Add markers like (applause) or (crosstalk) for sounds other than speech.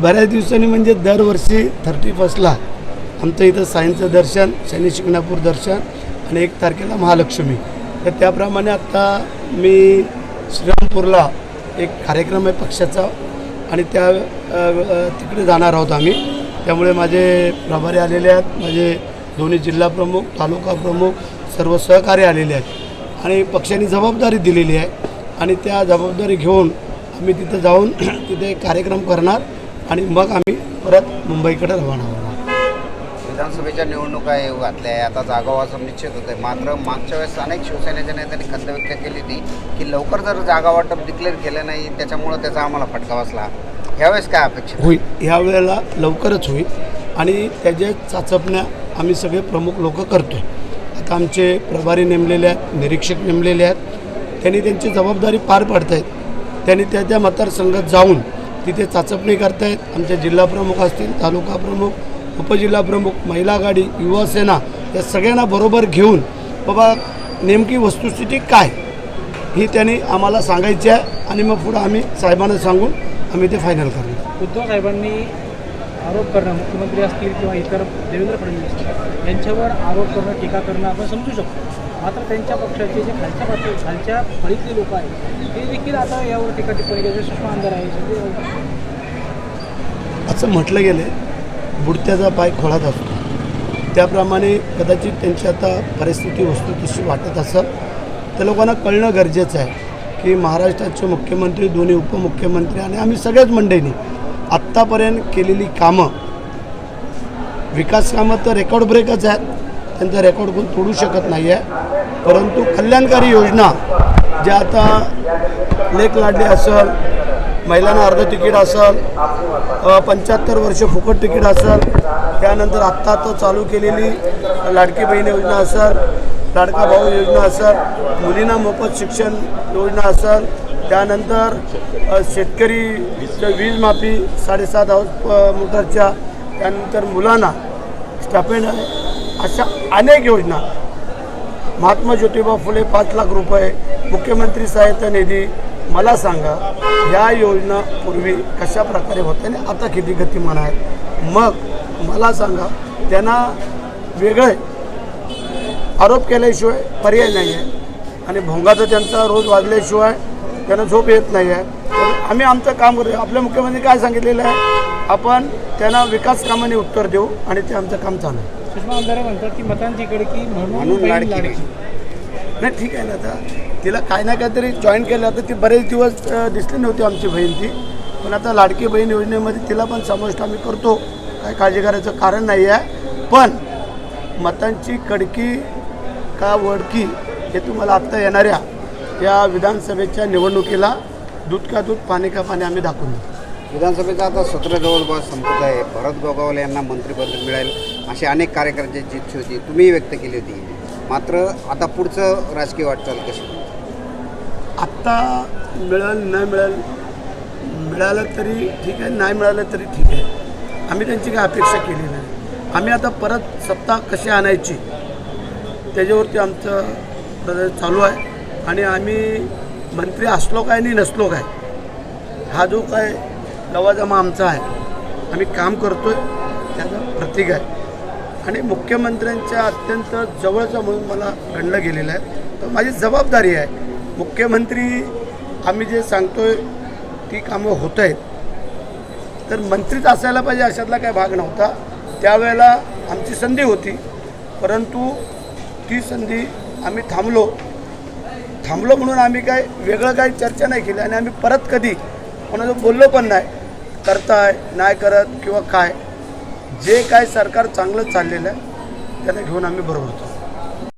बऱ्याच दिवसांनी म्हणजे दरवर्षी थर्टी फर्स्टला आमचं इथं सायन्सचं दर्शन शनी शिंगणापूर दर्शन आणि एक तारखेला महालक्ष्मी. तर त्याप्रमाणे आत्ता मी श्रीरामपूरला एक कार्यक्रम आहे पक्षाचा आणि त्या तिकडे जाणार आहोत आम्ही. त्यामुळे माझे प्रभारी आलेले आहेत माझे दोन्ही जिल्हा प्रमुख तालुका प्रमुख सर्व सहकारी आलेले आहेत आणि पक्षाने जबाबदारी दिलेली आहे. आणि त्या जबाबदारी घेऊन आम्ही तिथं जाऊन (clears throat) तिथे कार्यक्रम करणार. आणि मग आम्ही परत मुंबईकडे रवाना होणार. विधानसभेच्या निवडणुका येऊ घातल्या आहे. आता जागा वाचून निश्चित होते मात्र मागच्या वेळेस अनेक शिवसेनेच्या नेत्यांनी खंत व्यक्त केली होती की लवकर जर जागा वाटप डिक्लेअर केलं नाही त्याच्यामुळं त्याचा आम्हाला फटका बसला. ह्यावेळेस काय अपेक्षा? होईल. ह्या वेळेला लवकरच होईल. आणि त्याच्या चाचपण्या आम्ही सगळे प्रमुख लोक करतो आता आमचे प्रभारी नेमलेले आहेत निरीक्षक नेमलेले आहेत. त्यांनी त्यांची जबाबदारी पार पाडत आहेत त्यांनी त्या त्या मतदारसंघात जाऊन तिथे चाचपणी करतायत. आमचे जिल्हा प्रमुख असतील तालुका प्रमुख उपजिल्हा प्रमुख महिला गाडी युवा सेना या सगळ्यांना बरोबर घेऊन बाबा नेमकी वस्तुस्थिती काय? ही त्यांनी आम्हाला सांगायची आहे आणि मग पुढं आम्ही साहेबांना सांगून आम्ही ते फायनल करणार. उद्धव साहेबांनी आरोप करणं मुख्यमंत्री असतील किंवा इतर देवेंद्र फडणवीस असतील यांच्यावर आरोप करणं टीका करणं आपण समजू शकतो. मात्र त्यांच्या पक्षाचे जे खालच्या पातळी खालच्या फळीतले लोक आहेत ते देखील आता यावर टीका टिप्पणी करते सुषमा आमदार आहे आहे. असं म्हटलं गेलं बुडत्याचा पाय खोळात असतो. त्याप्रमाणे कदाचित त्यांची आता परिस्थिती वस्तू तशी वाटत असेल त्या लोकांना कळणं गरजेचं आहे की महाराष्ट्राचे मुख्यमंत्री दोन्ही उपमुख्यमंत्री आणि आम्ही सगळ्याच मंडळींनी आत्तापर्यंत केलेली कामं विकास कामं तर रेकॉर्ड ब्रेकच आहेत. त्यांचा रेकॉर्ड कोण तोडू शकत नाही आहे परंतु कल्याणकारी योजना ज्या आता लेख लाडली असेल महिलांना अर्ध तिकीट असेल पंच्याहत्तर वर्ष फुकट तिकीट असेल त्यानंतर आत्ता आता चालू केलेली लाडकी बहीण योजना असेल लाडका भाऊ योजना असेल मुलींना मोफत शिक्षण योजना असेल त्यानंतर शेतकरी वीज माफी साडेसात हाऊस मोटरच्या त्यानंतर मुलांना स्टॅपेंड अशा अनेक योजना. महात्मा ज्योतिबा फुले पाच लाख रुपये मुख्यमंत्री सहायता निधी मला सांगा या योजना पूर्वी कशा प्रकारे होत्या आणि आता किती गतिमान आहेत? मग मला सांगा त्यांना वेगळे आरोप केल्याशिवाय पर्याय नाही आहे आणि भोंगाचा त्यांचा रोज वाजल्याशिवाय त्यांना झोप येत नाही आहे तर आम्ही आमचं काम करतो आपल्या मुख्यमंत्री काय सांगितलेलं आहे? आपण त्यांना विकास कामाने उत्तर देऊ आणि ते आमचं काम चालू आहे. सुषमा आमदार म्हणतात की मतांची कडकी म्हणून लाडकी नाही ठीक आहे ना आता. तिला काय ना काहीतरी जॉईन केलं आता ती बरेच दिवस दिसली नव्हती आमची बहीण ती. पण आता लाडकी बहीण योजनेमध्ये तिला पण समाविष्ट आम्ही करतो. काय काळजी करायचं कारण नाही आहे. पण मतांची कडकी का वडकी हे तुम्हाला आत्ता येणाऱ्या या विधानसभेच्या निवडणुकीला दूध का दूध पाणी का पाणी आम्ही दाखवून देऊ. विधानसभेचं आता सत्र जवळपास संपत आहे. भरत गोगावले यांना मंत्रिपद मिळेल अशी अनेक कार्यकर्त्यांची इच्छा होती तुम्ही व्यक्त केली होती. मात्र आता पुढचं राजकीय वाटचाल कशी? आत्ता मिळेल न मिळेल मिळालं तरी ठीक आहे नाही मिळालं तरी ठीक आहे. आम्ही त्यांची काय अपेक्षा केली नाही. आम्ही आता परत सत्ता कशी आणायची त्याच्यावरती आमचं चालू आहे. आणि आम्ही मंत्री असलो काय आणि नसलो काय हा जो काय लवाजमा आमचा आहे आम्ही काम करतो आहे त्याचं प्रतीक आहे. आणि मुख्यमंत्र्यांच्या अत्यंत जवळचं म्हणून मला घडलं गेलेलं आहे. तर माझी जबाबदारी आहे मुख्यमंत्री आम्ही जे सांगतो आहे ती कामं होत आहेत. तर मंत्रीच असायला पाहिजे अशातला काही भाग नव्हता. त्यावेळेला आमची संधी होती परंतु ती संधी आम्ही थांबलो. थांबलो म्हणून आम्ही काय वेगळं काही चर्चा नाही केली आणि आम्ही परत कधी कोणाचं बोललो पण नाही करताय नाही करत किंवा काय जे काय सरकार चांगलं चाललेलं आहे त्यांना घेऊन आम्ही बरोबर होतो.